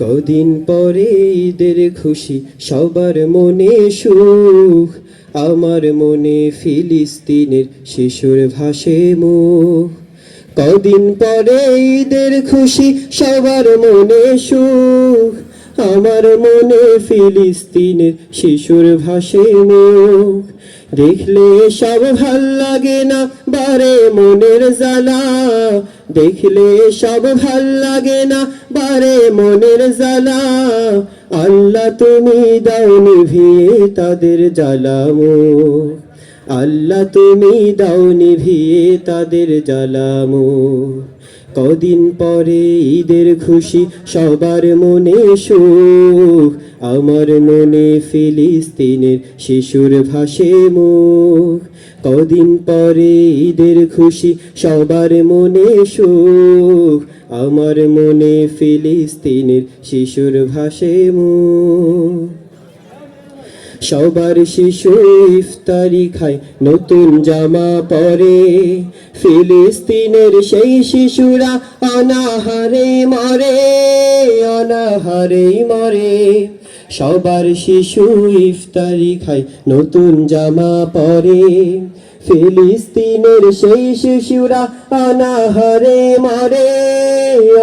কদিন পরে ঈদের খুশি, সবার মনে সুখ। আমার মনে ফিলিস্তিনের শিশুর ভাসে মুখ। কদিন পরে ঈদের খুশি, সবার মনে সুখ। আমার মনে ফিলিস্তিনের শিশুর ভাসে মুখ। দেখলে সব ভালো লাগে না, বারে মনের জ্বালা। দেখলে সব ভালো লাগে না, বারে মনের জ্বালা। আল্লাহ তুমি দাও নিভিয়ে তাদের জ্বালামো। আল্লাহ তুমি দাও নিভিয়ে তাদের জ্বালামো। কদিন পরে ঈদের খুশি, সবার মনে সুখ। আমার মনে ফিলিস্তিনের শিশুর ভাসে মুখ। কদিন পরে ঈদের খুশি, সবার মনে সুখ। আমার মনে ফিলিস্তিনের শিশুর ভাসে মুখ। সবার শিশু ইফতারি খায়, নতুন জামা পরে। ফিলিস্তিনের সেই শিশুরা অনাহারে মরে অনাহারে মরে। সবার শিশু ইফতারি খায়, নতুন জামা পরে। ফিলিস্তিনের সেই শিশুরা অনাহারে মরে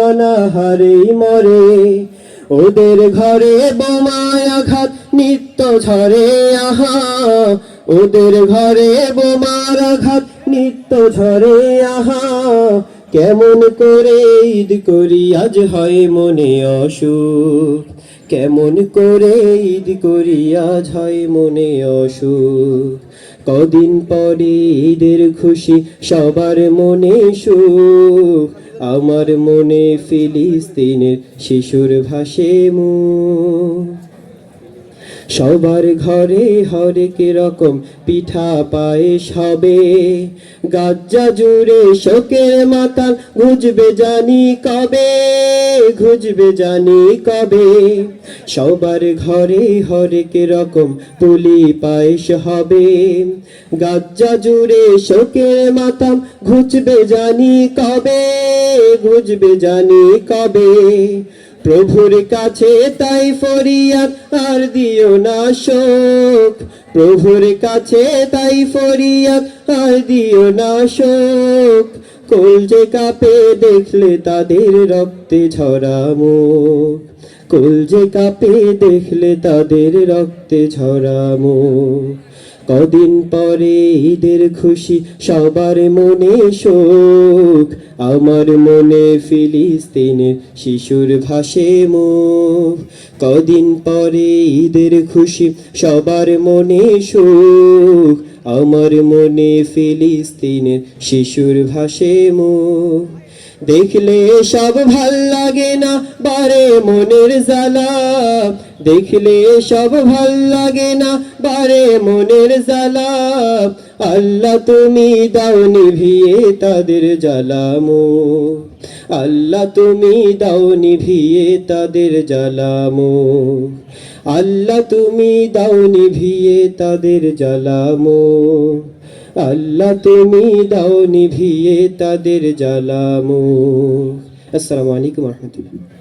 অনাহারে মরে। ওদের ঘরে বোমায় আঘাত, নিত্য ঝরে আহা। ওদের ঘরে বোমার আঘাত, নিত্য ঝরে আহা। কেমন করে ঈদ করি, আজ হয় মনে অসুখ। কেমন করে ঈদ করি, আজ হয় মনে অসুখ। কদিন পরে ঈদের খুশি, সবার মনে সুখ। আমার মনে ফিলিস্তিনের শিশুর ভাসে সবার ঘরে হরেক রকম পিঠা পায়েস হবে। গাজ্জা জুড়ে শোকের মাতাল ঘুজবে জানি কবে ঘুজবে জানি কবে। সবার ঘরে হরেক রকম পুলি পায়েস হবে। গাজ্জা জুড়ে শোকের মাতাম, ঘুচবে জানি কবে ঘুজবে জানি কবে। প্রভুর কাছে তাই ফরিয়াদ আর দিও না শোক। প্রভুর কাছে তাই ফরিয়াদ আর দিও না শোক। কলজে কাপে দেখলে তাদের রক্তে ঝরা মুখ কলজে কাপে দেখলে তাদের রক্তে ঝরা কদিন পরে ঈদের খুশি সবার মনে শোক, আমার মনে ফিলিস্তিনের শিশুর ভাসে মুখ। কদিন পরে ঈদের খুশি সবার মনে শোক আমার মনে ফিলিস্তিনের শিশুর ভাসে মুখ দেখলে সব ভালো লাগে না, বারে মনের জ্বালা। দেখলে সব ভালো লাগে না, বারে মনের জ্বালা। আল্লাহ তুমি দাও নিভিয়ে তাদের জ্বালামো আল্লাহ তুমি দাও নিভিয়ে তাদের জ্বালামো। আল্লাহ তুমি দাও নিভিয়ে তাদের জ্বালামো। আল্লাহ তুমি দাও নিভিয়ে তাদের জ্বালামো। আসসালামু আলাইকুম রহমতুল্লাহ।